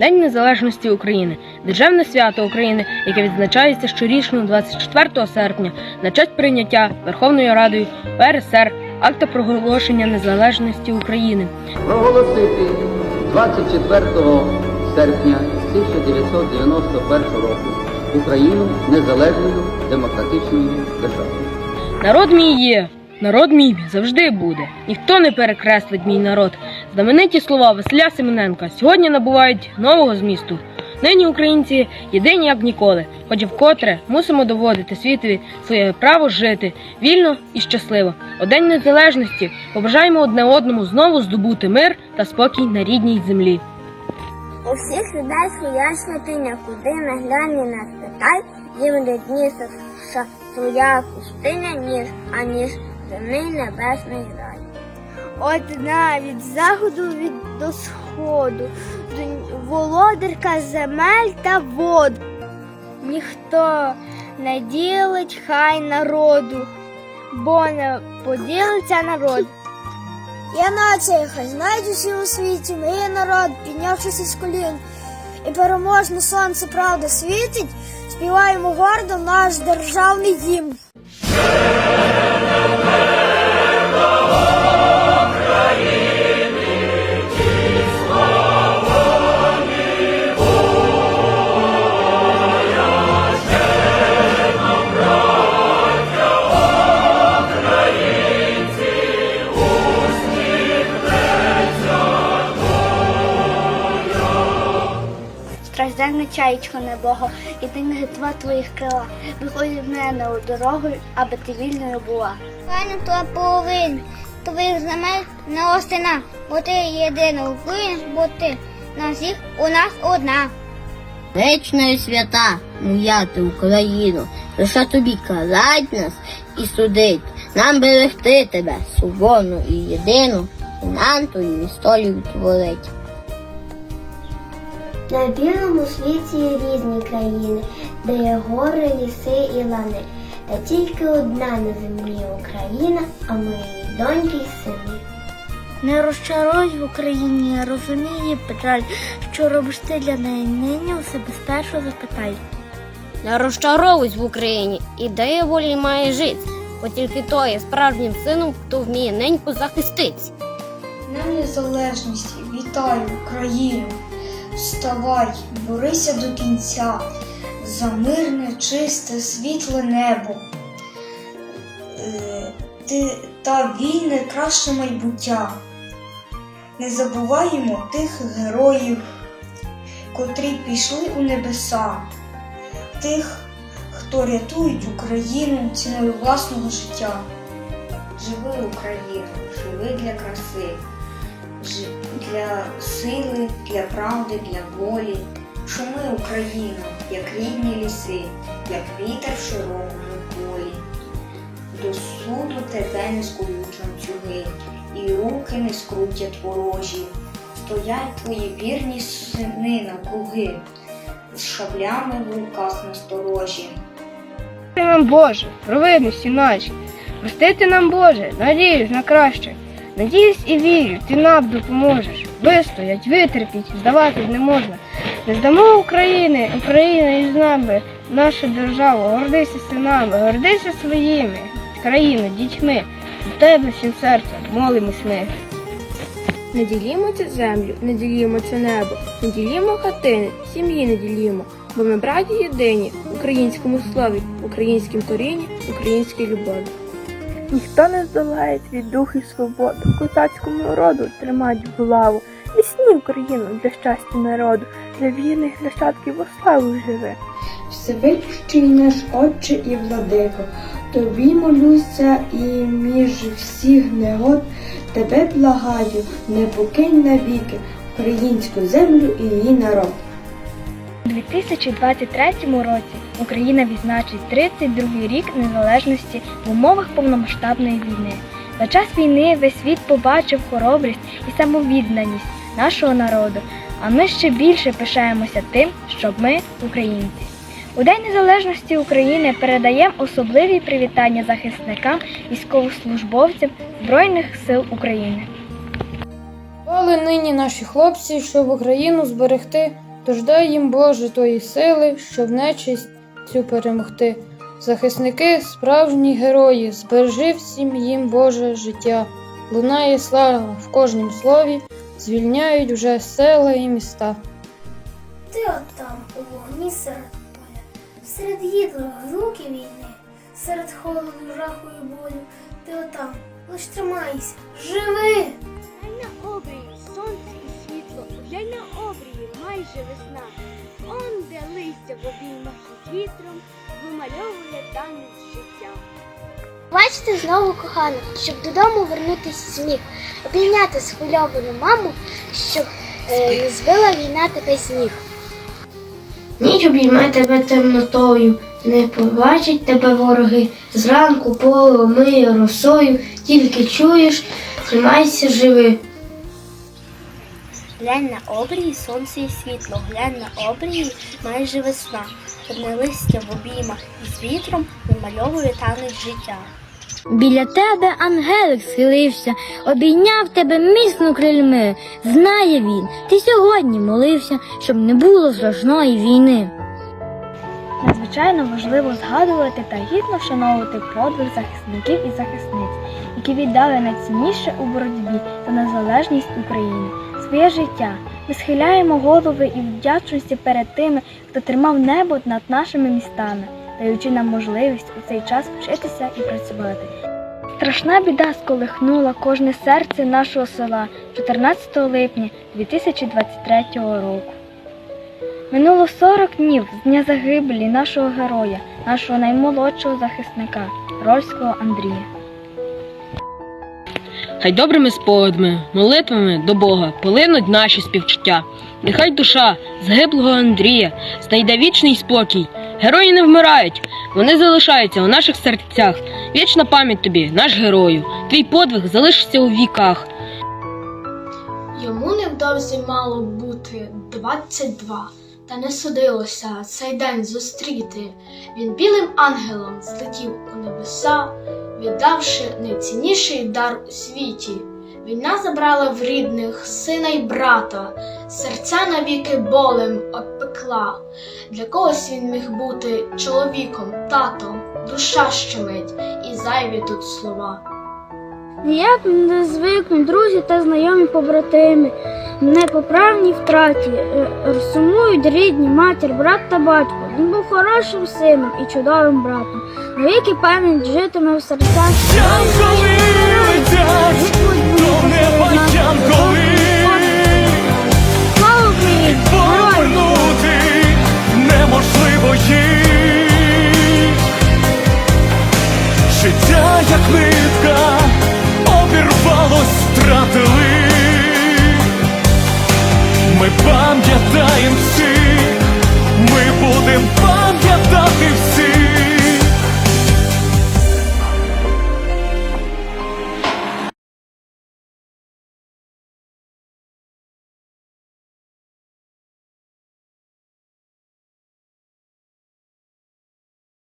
День Незалежності України державне свято України, яке відзначається щорічно 24 серпня на честь прийняття Верховною Радою ПРСР акта проголошення незалежності України. проголосити 24 серпня 1991 року Україну незалежною демократичною державою. Народ мій є, народ мій завжди буде. Ніхто не перекреслить мій народ. Знамениті слова Василя Семененка сьогодні набувають нового змісту. Нині українці єдині як ніколи, хоч і вкотре мусимо доводити світові своє право жити вільно і щасливо. У День Незалежності побажаємо одне одному знову здобути мир та спокій на рідній землі. У всіх людей своя святиня, куди не глянь не спитай, їм рідніше своя пустиня, ніж, аніж земний небесний рай. Одна від заходу від до сходу, володарка земель та вод. Ніхто не ділить хай народу, бо не поділиться народ. Я нація, хай знають усі у світі, ми є народ, піднявшись із колін. І переможне сонце правда світить, співаємо гордо наш державний гімн. Стражденна чаєчко небого, і ти не гитва твоїх крила. Виходь в мене у дорогу, аби ти вільною була. Файно то половин, твоїх земель не остина, бо ти єдина Україна, бо ти на всіх у нас одна. Вічна і свята, моя ти Україно, лише тобі карать нас і судить, нам берегти тебе, соборну і єдину, і нам твою історію творить. На білому світі різні країни, де є гори, ліси і лани. Та тільки одна на землі Україна, а ми її доньки й сини. Не розчаруй в Україні, розуміє печаль, що робиш ти для неї нині у себе спершу запитай. Не розчаровуйся в Україні, ідея волі має жити, бо тільки то є справжнім сином, хто вміє неньку захистить. Днем незалежності, вітаю Україну. Вставай, борися до кінця за мирне, чисте, світле небо. Е, Ти та вільне краще майбуття. Не забуваємо тих героїв, котрі пішли у небеса, тих, хто рятують Україну ціною власного життя. Живи Україна, живи для краси, для сили, для правди, для волі. Шуми Україна, як рідні ліси, як вітер в широкому полі. До суду тебе не скують ланцюги, і руки не скрутять ворожі. Стоять твої вірні сини навкруги, з шаблями в руках насторожі. Нам Боже, провидності наші. Простити нам Боже, надіюсь на краще. Надіюсь і вірю, ти нам допоможеш. Вистоять, витерпіть, здаватись не можна. Не здамо України, Україна із нами, наша держава, гордися синами, гордися своїми, країною, дітьми. До тебе всім серцем молимось ми. Не ділімо цю землю, не ділімо це небо, не ділімо хатини, сім'ї не ділімо, бо ми браті єдині в українському слові, в українськім корінні, українській любові. Ніхто не здолає від дух і свободу, козацькому роду тримать булаву. Лісні Україну для щастя народу, для вірних нащадків во славу живе. Всевищий наш Отче і владико, тобі молюся і між всіх негод тебе благаю, не покинь навіки українську землю і її народ. У 2023 році Україна відзначить 32-й рік незалежності в умовах повномасштабної війни. За час війни весь світ побачив хоробрість і самовідданість нашого народу, а ми ще більше пишаємося тим, що ми українці. У День Незалежності України передаємо особливі привітання захисникам, військовослужбовцям Збройних сил України. Повстали нині наші хлопці, щоб Україну зберегти, тож дай їм Боже тої сили, щоб нечисть цю перемогти. Захисники, справжні герої, збережи всім їм Боже життя. Лунає слава в кожнім слові, звільняють вже села і міста. Ти отам, у вогні серед поля, серед гідлих руки війни, серед холоду, жаху і болю. Ти отам, лиш тримайся, живи! Майже весна. Он де листя в обіймах із вітром вимальовує танець життя. Бачите знову кохану, щоб додому вернутися зміг, обійняти схвильовану маму, щоб е, не збила війна тебе з ніг. Ніч обійме тебе темнотою, не побачать тебе вороги. Зранку поле миє росою, тільки чуєш, тримайся живи. Глянь на обрії, сонце і світло, глянь на обрії, майже весна. Одне листя в обіймах із вітром вимальовує танець життя. Біля тебе ангелик схилився, обійняв тебе міцно крильми. Знає він, ти сьогодні молився, щоб не було страшної війни. Надзвичайно важливо згадувати та гідно вшановувати подвиг захисників і захисниць, які віддали найцінніше у боротьбі за незалежність України, своє життя. Ми схиляємо голови і вдячності перед тими, хто тримав небо над нашими містами, даючи нам можливість у цей час вчитися і працювати. Страшна біда сколихнула кожне серце нашого села 14 липня 2023 року. Минуло 40 днів з дня загибелі нашого героя, нашого наймолодшого захисника Рольського Андрія. Хай добрими спогадами, молитвами до Бога полинуть наші співчуття. Нехай душа загиблого Андрія знайде вічний спокій. Герої не вмирають, вони залишаються у наших серцях. Вічна пам'ять тобі, наш герою. Твій подвиг залишиться у віках. Йому невдовзі мало бути 22, та не судилося цей день зустріти. Він білим ангелом злетів у небеса, віддавши найцінніший дар у світі. Війна забрала в рідних сина й брата, серця навіки болем обпекла. Для когось він міг бути чоловіком, татом, душа щемить, і зайві тут слова. Ніяк не звикнуть друзі та знайомі побратими. Непоправній втраті е, сумують рідні, матір, брат та батько. Він був хорошим сином і чудовим братом. Навіки пам'ять житиме в серцях. Слава Україні! Повернути неможливо. Життя як нитка пам'ятаєм всіх, ми будем пам'ятати.